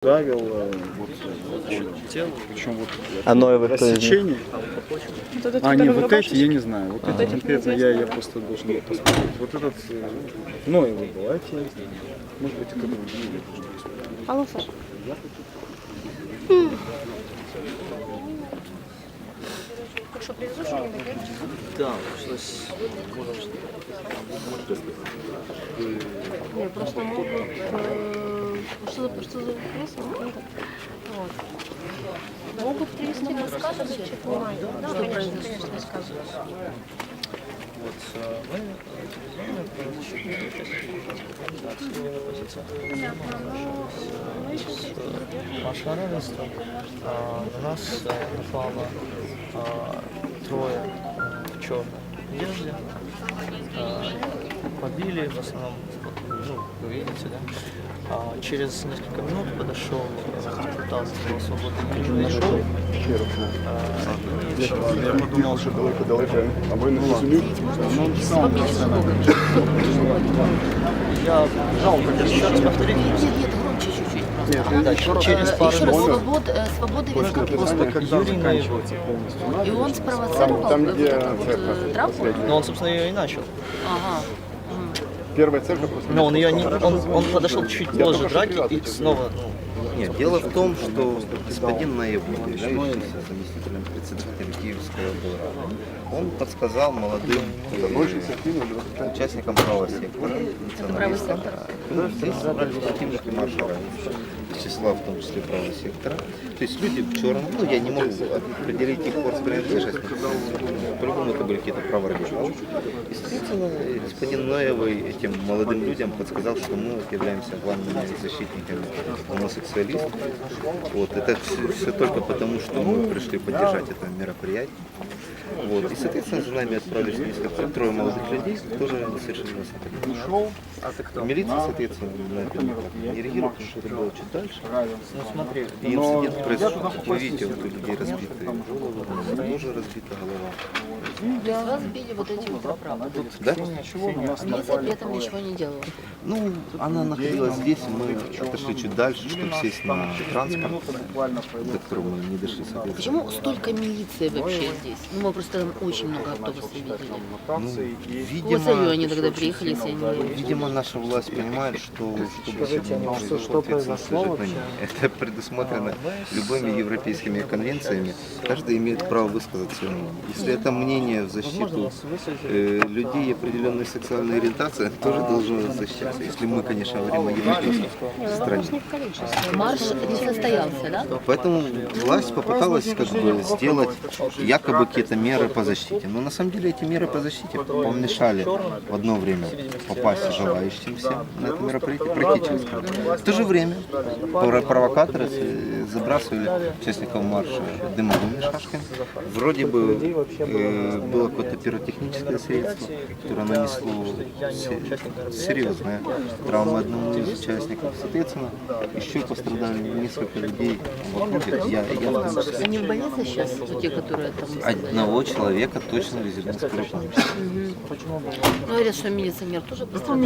правил, э, вот, причем вот А из них? рассечение. Вот этот, А, не, вот рабочий? эти я не знаю. Вот эти эти конкретно я, я просто должен был посмотреть. Вот этот э, Ноевый был, а эти я не знаю. Может быть, это другие. Алло, Саша. Что, привезу что-нибудь, да? Да, пришлось. Не, просто могут... э, Что за, что за вопрос? Вот. Могут привезти рассказывать, что произошло. Вот, э, мы мы произошли Маша равенство. А, На нас э, напало трое в черной одежде. Побили в основном, ну, вы видите, да? А, Через несколько минут подошел, э, пытался был свободный пришел. Я подумал, что далеко далеко. А не? Ну, он сам Я жалко, еще раз повторить. Нет, нет, громче чуть-чуть просто. Да, ч- через Э, пару Еще раз, минут. свобод, э, свобода виска. Юрий Наевой. И он спровоцировал там, где вот, э, драку? Но он, собственно, ее и начал. Ага. Первая церковь после Но он ее не, он, он подошел чуть позже драки и снова, ну, Нет, дело в том, что господин Наевой, являющийся заместителем председателя Киевского ОБР, он подсказал молодым э, участникам правого сектора, националистам, ну, здесь собрались противники марша равенства, из числа в том числе правого сектора. То есть люди в черном, ну я не могу определить их по принадлежности, по-любому это были какие-то праворадикалы. И, соответственно, господин Ноевый этим молодым людям подсказал, что мы являемся главными защитниками гомосексуалистов. Вот, это все, только потому, что мы пришли поддержать это мероприятие. Вот. И, соответственно, за нами отправились несколько, трое молодых людей, которые а ты кто? Милиция, соответственно, на это не реагирует, потому что это было чуть дальше. Ну И инцидент произошел, вы видите, вот у людей разбитые тоже разбита голова. То есть вас били вот этим вот направо. Да? Милиция при этом ничего не делала. Ну, она находилась здесь, мы отошли чуть дальше, чтобы сесть на транспорт, до которого мы не дошли, соответственно. Почему столько милиции вообще здесь? Ну, мы просто там очень много автобусов видели. Ну, Какой целью они тогда приехали, если они... Видимо, наша власть понимает, что чтобы сегодня не произошло ответственность лежит на ней. Это предусмотрено любыми европейскими конвенциями. Каждый имеет право высказать мнение. Если это мнение в защиту э, людей определенной сексуальной ориентации, тоже должно защищаться. Если мы, конечно, говорим о европейской стране. Марш не состоялся, да? Поэтому власть попыталась как бы сделать якобы какие-то меры по защите. Но на самом деле эти меры по защите помешали в одно время попасть желающим всем на это мероприятие пройти через него. В то же время провокаторы забрасывали участников марша дымовыми шашками. Вроде бы э, было какое-то пиротехническое средство, которое нанесло се- серьезные травмы одному из участников. Соответственно, еще пострадали несколько людей в округе. Я, я в том числе. Они в больнице сейчас, те, которые там... Одного человека точно везет на скорой помощи. Ну, говорят, что милиционер тоже пострадал.